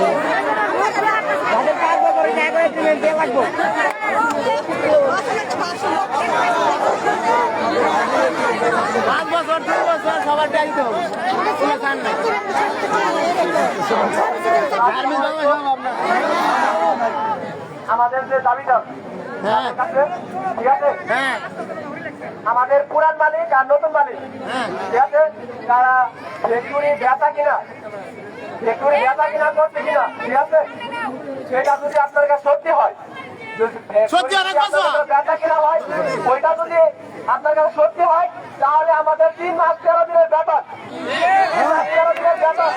Yeah. হ্যাঁ করে করে তুমি দিয়ে লাগবো। পাঁচ বছর সবার তো আমাদের যে দাবিটা হ্যাঁ। ঠিক আছে? হ্যাঁ। আমাদের পুরান মালিক আর নতুন মালিক ঠিক আছে? তারা ব্যথা কিনা একটু নেতা কিনা করছে কিনা ঠিক আছে? সেটা যদি আপনার কাছে সত্যি হয় ব্যথা কিনা হয় ওইটা যদি আপনার কাছে সত্যি হয় তাহলে আমাদের তিন মাস তেরো দিনের ব্যাপার। তেরো দিনের ব্যাপার।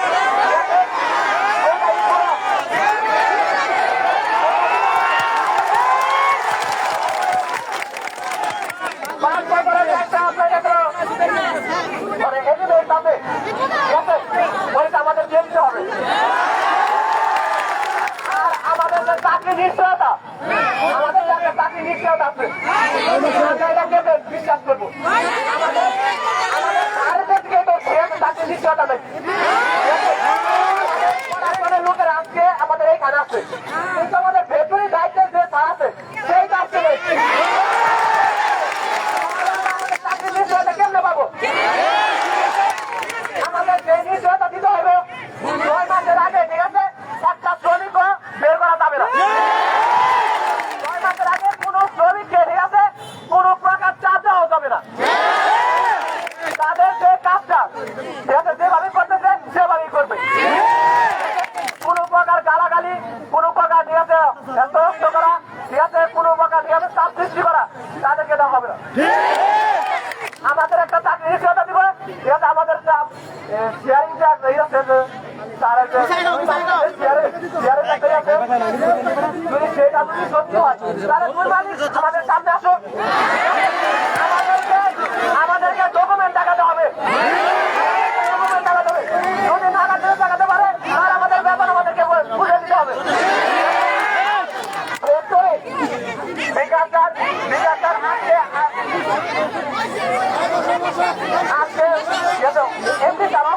বিচার করব হবে। এমনি তারা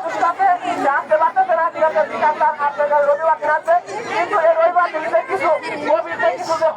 আসতে পারতেছে না বিকাশ তার হাত রবিবার আছে। কিন্তু এই রবিবার দিনে কিছু কিছু যে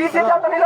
你せちゃ。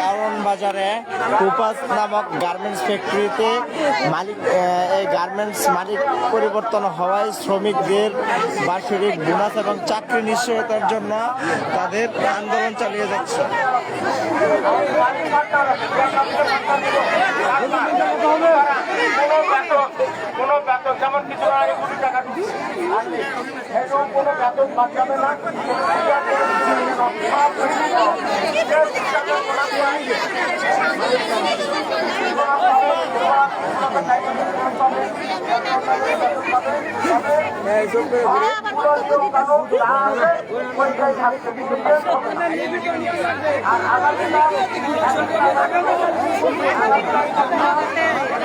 কারণ বাজারে কুপাস নামক গার্মেন্টস ফ্যাক্টরিতে মালিক এই গার্মেন্টস মালিক পরিবর্তন হওয়ায় শ্রমিকদের বার্ষিক বোনাস এবং চাকরি নিশ্চয়তার জন্য তাদের আন্দোলন চালিয়ে যাচ্ছে। কোনো বেতন, যেমন কিছু আড়াই কোটি টাকা দিচ্ছে। এরকম কোনো বেতন বাদ যাবে না। আর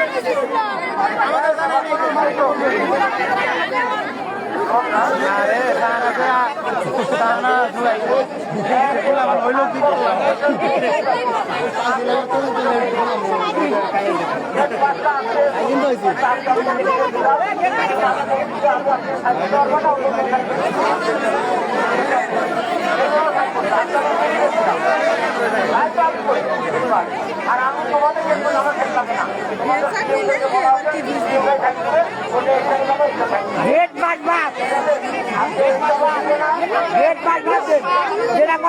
না আর আমি তোমাদের আমার খেতে লাগে না গেট বাদ বাদ গেট বাদ বাদ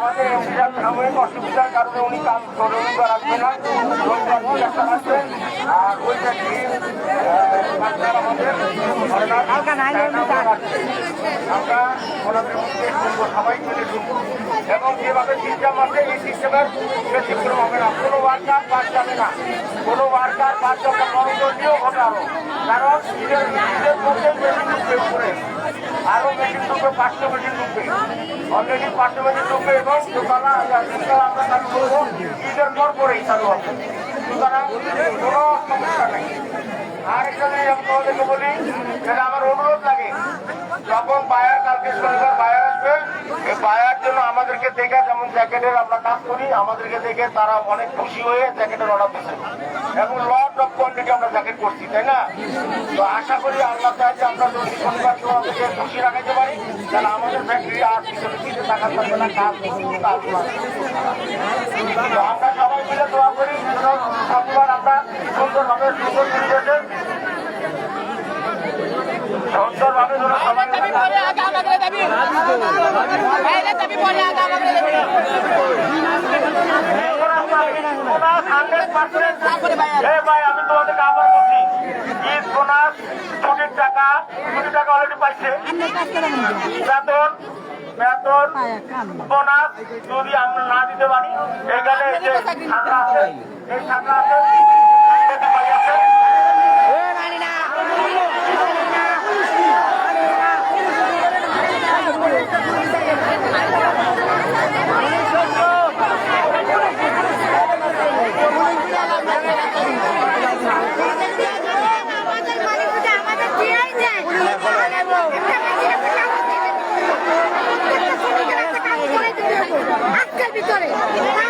আমাদের সাহেব সাময়িক অসুবিধার কারণে উনি কাজ রবিবার আসবে না। আর ওইটা কি আমরা ওনাদের এবং যেভাবে সিস্টেম আছে এই সিস্টেমের হবে না। কোনো ওয়ার্কার বাদ না। কোনো ওয়ার্কার বাদ যাবে মনোযোগীয় হবে কারণ নিজের মধ্যে আরও মেশিন ঢুকবে, পাঁচশো মেশিন ঢুকবে। অলরেডি পাঁচশো মেশিন ঢুকবে এবং দোকানা আমরা চালু করব, ঈদের পর পরেই চালু হবে। সুতরাং কোনো সমস্যা নেই। আর একটা জিনিস আমি তোমাদেরকে বলি আমার অনুরোধ লাগে যখন বায়ার কালকে শনিবার বায়ার আসবে এই বায়ার জন্য আমাদেরকে দেখে যেমন জ্যাকেটের আমরা কাজ করি আমাদেরকে দেখে তারা অনেক খুশি হয়ে জ্যাকেটের অর্ডার দিচ্ছে এবং লট অফ কোয়ান্টিটি আমরা জ্যাকেট করছি তাই না তো আশা করি আল্লাহ চাই যে আমরা যদি শনিবার তোমাদেরকে খুশি রাখাতে পারি তাহলে আমাদের ফ্যাক্টরি আর পিছনে পিছিয়ে টাকা থাকবে না কাজ। আমরা সবাই মিলে দোয়া করি শনিবার আমরা সুন্দরভাবে সুন্দর সুন্দরভাবে যেন সবাই মিলে এ ভাই আমি তোমাদেরকে আবার বলছি। ঈদ বোনাস ছুটির টাকা ছুটির টাকা অলরেডি পাইছে। বেতন বেতন বোনাস যদি আমরা না দিতে পারি এখানে এই যে আছে এই ছাত্র আছে ভাই আছে আমাদের মালিক হচ্ছে আমাদের দিয়েই যায় আজকের ভিতরে।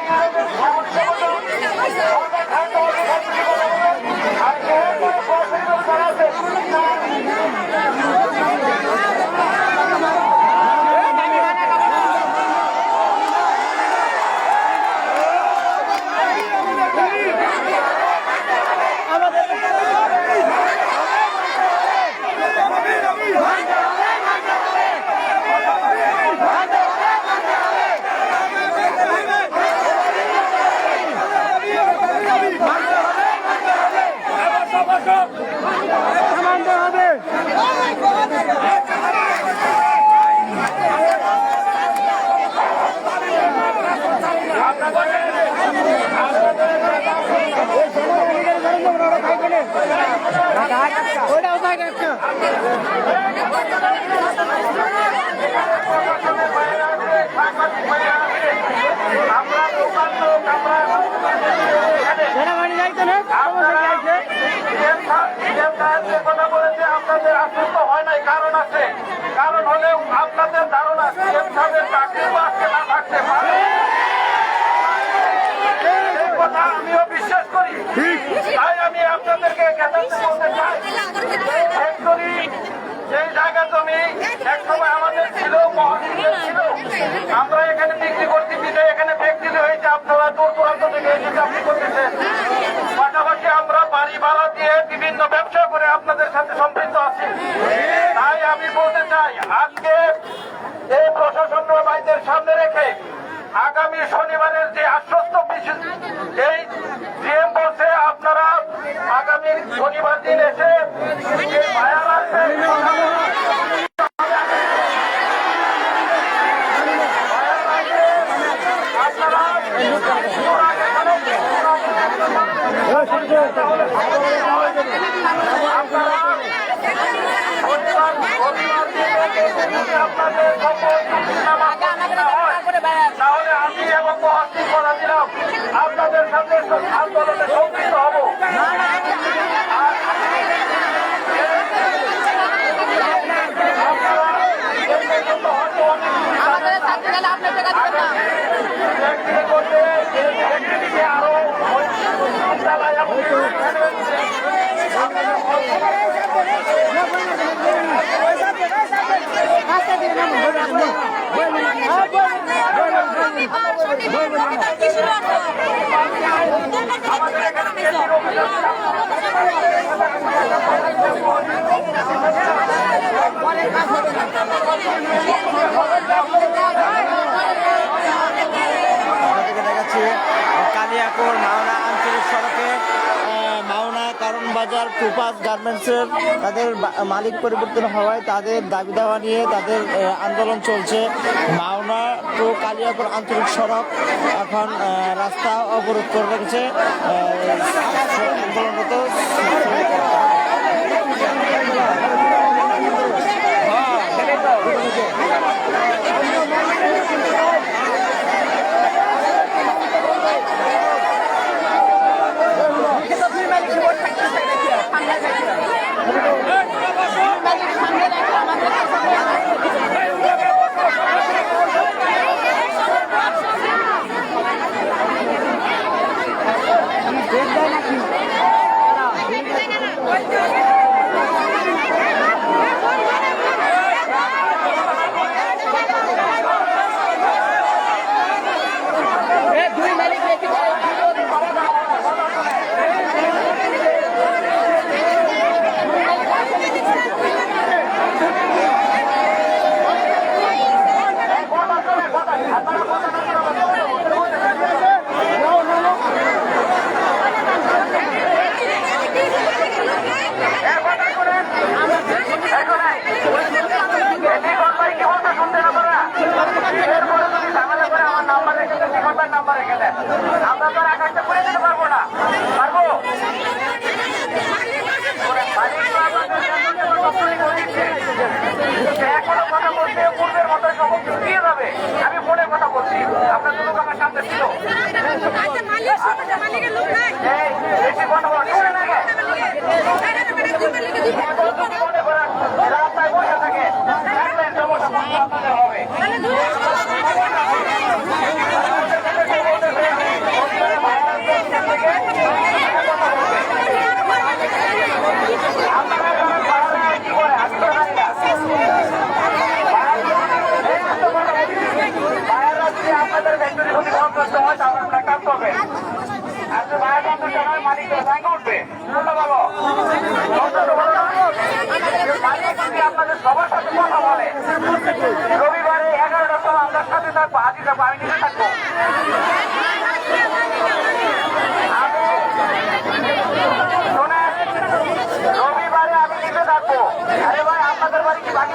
ইংরেজের সমস্যা হলো সরকার খাদ্য আর এর পরে সরাসরি চালাচ্ছে সাংবাদিক ভাইয়া আছে। আমরা লোকাল লোক, আমরা এখানে আপনারা সিএম সাহেব- সিএম সাহেব যে আপনাদের আশ্বস্ত হয় নাই, কারণ আছে। কারণ হলেও আপনাদের ধারণা সিএম সাহেবের চাকরি আজকে না থাকতে পারে কথা আমিও বিশ্বাস করি। তাই আমি আপনাদেরকে জ্ঞাতার্থে বলতে চাই। ফ্যাক্টরি যেই জায়গা জমি এক সময় আমাদের ছিল ছিল আমরা এখানে বিক্রি করতে দিলে এখানে ফ্যাক্টরি হয়েছে আপনারা দূর দূরান্ত থেকে এসে চাকরি করতেছেন। পাশাপাশি আমরা বাড়ি ভাড়া দিয়ে বিভিন্ন ব্যবসা করে আপনাদের সাথে সম্পৃক্ত আছি। তাই আমি বলতে চাই আজকে এই প্রশাসন ভাইদের সামনে রেখে আগামী শনিবারের যে আশ্বস্ত এই জিএম বলছে আপনারা আগামী শনিবার দিন এসে আপনাদের হয় আমি এবং মহাসিন দিলাম সম্পৃক্ত হব আমাদের ছাত্রী গেলে আপনার টাকা দিবেন না ব্যক্তি করতে ব্যক্তিটিকে আরও চালায় এবং আপনাদেরকে দেখাচ্ছি কালিয়াকুর মাওনা কারণ বাজার টুপাস গার্মেন্টসের তাদের মালিক পরিবর্তন হওয়ায় তাদের দাবি দাওয়া নিয়ে তাদের আন্দোলন চলছে। মাওনা টু কালিয়াপুর আঞ্চলিক সড়ক এখন রাস্তা অবরোধ করে রেখেছে। আহ, আন্দোলনরত আমরা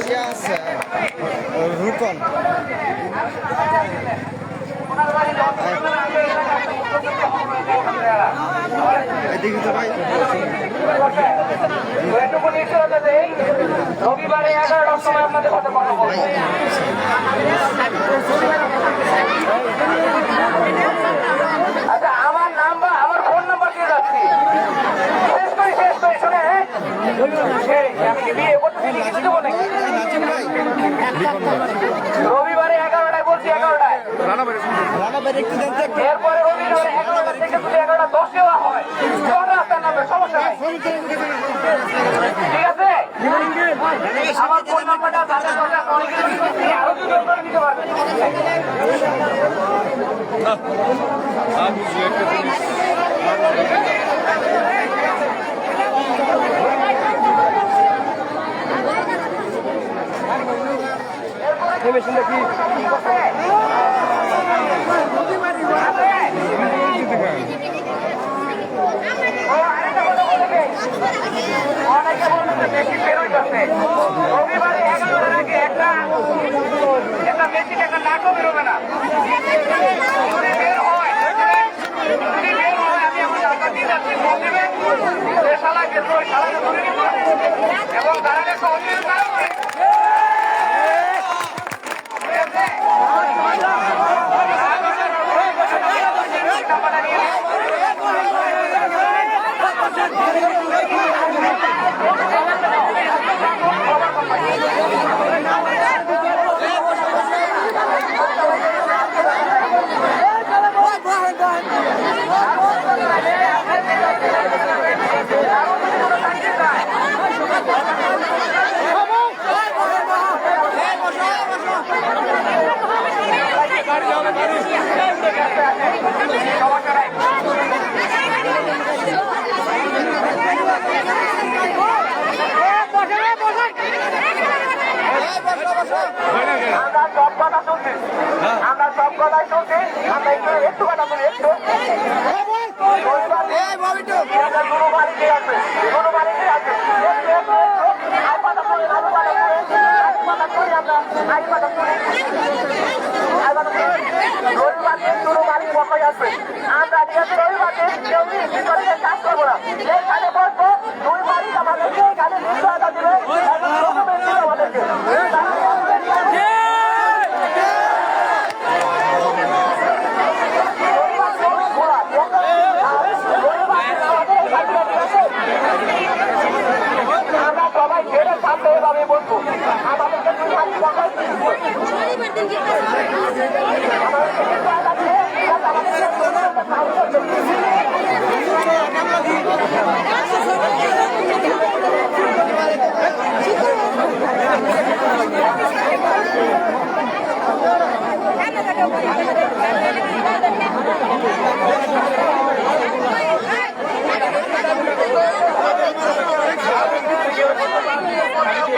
ইয়ে আছে রুকন এদিকে তো ভাই আচ্ছা আমার নাম্বার আমার ফোন নাম্বার দিয়ে যাচ্ছি শেষ করি শেষ করি শুনে সেই, আমি কি বিয়ে করতে দেবো নাকি রবিবারে বলছি এগারোটায়। এরপরে রবিবারে এগারোটা থেকে যদি এগারোটা দশ দেওয়া হয় রাস্তার নামে সমস্যা নাই ঠিক আছে আমার ফোন নাম্বারটা তাদের কাছে অনেকে আরও দুজন করে নিতে পারবে ও, আরেকটা একটা একটা বেশি একটা নাটক বেরোবে না বের হয় বের হয় আমি এখন টাকা দিয়ে যাচ্ছি ফোন দেবেন যে শালা গেছে ওই শালাকে ধরে নিব এবং তারা সহযোগিতা করবে ঠিক আছে? নাম্বারটা নিয়ে নিন। আমরা সব কথা শুনছি আমরা সব কথাই একটু একটু কথা বলি একটু বাড়িতে আছে দুটো বাড়িতে আছে আমরা শুনি রবিবার কেউ ভিতরে কাজ করব না এইখানে বসবো দুই বাড়ি আমাদেরকে এখানে নিশ্চয়তা ¡Gracias!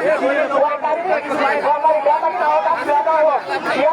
Dia keluar dari kesalahan kamu, dia tahu tak siapa. Dia